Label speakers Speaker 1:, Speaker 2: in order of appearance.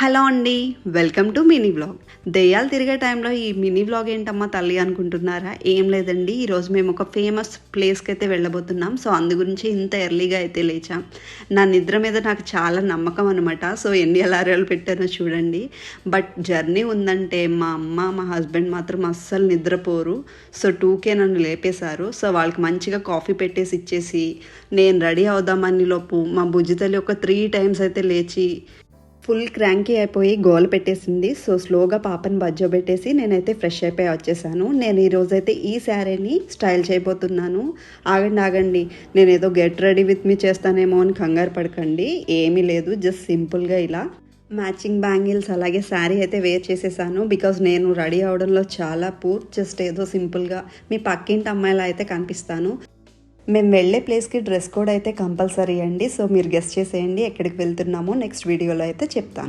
Speaker 1: Hello అండి welcome to mini blog దెయ్యాలు తిరిగే టైంలో ఈ మినీ బ్లాగ్ ఏంటమ్మా తల్లి అనుకుంటున్నారా? ఏం లేదండి ఈరోజు మేము ఒక ఫేమస్ ప్లేస్కి అయితే వెళ్ళబోతున్నాం. సో అందు గురించి ఇంత ఎర్లీగా అయితే లేచాం. నా నిద్ర మీద నాకు చాలా నమ్మకం అనమాట సో ఎన్ని అలారాలు పెట్టానో చూడండి. బట్ జర్నీ ఉందంటే మా అమ్మ మా హస్బెండ్ మాత్రం అస్సలు నిద్రపోరు. సో టూకే నన్ను లేపేశారు. సో వాళ్ళకి మంచిగా కాఫీ పెట్టేసి ఇచ్చేసి నేను రెడీ అవుదామని లోపు మా బుజ్జితల్లి ఒక త్రీ టైమ్స్ అయితే లేచి ఫుల్ క్రాంకీ అయిపోయి గోల పెట్టేసింది. సో స్లోగా పాపని బజ్జో పెట్టేసి నేనైతే ఫ్రెష్ అయిపోయి వచ్చేసాను. నేను ఈరోజైతే ఈ శారీని స్టైల్ చేయబోతున్నాను. ఆగండి ఆగండి. నేను ఏదో గెట్ రెడీ విత్ మీ చేస్తానేమో అని కంగారు పడకండి. ఏమీ లేదు జస్ట్ సింపుల్గా ఇలా మ్యాచింగ్ బ్యాంగిల్స్ అలాగే శారీ అయితే వేర్ చేసేసాను. బికాజ్ నేను రెడీ అవడంలో చాలా పూర్ జస్ట్ ఏదో సింపుల్గా మీ పక్కింటి అమ్మాయిలా అయితే కనిపిస్తాను. మేము వెళ్ళే ప్లేస్కి డ్రెస్ కోడ్ అయితే కంపల్సరీ అండి. సో మీరు గెస్ట్ చేసేయండి. ఎక్కడికి వెళ్తున్నామో నెక్స్ట్ వీడియోలో అయితే చెప్తాను.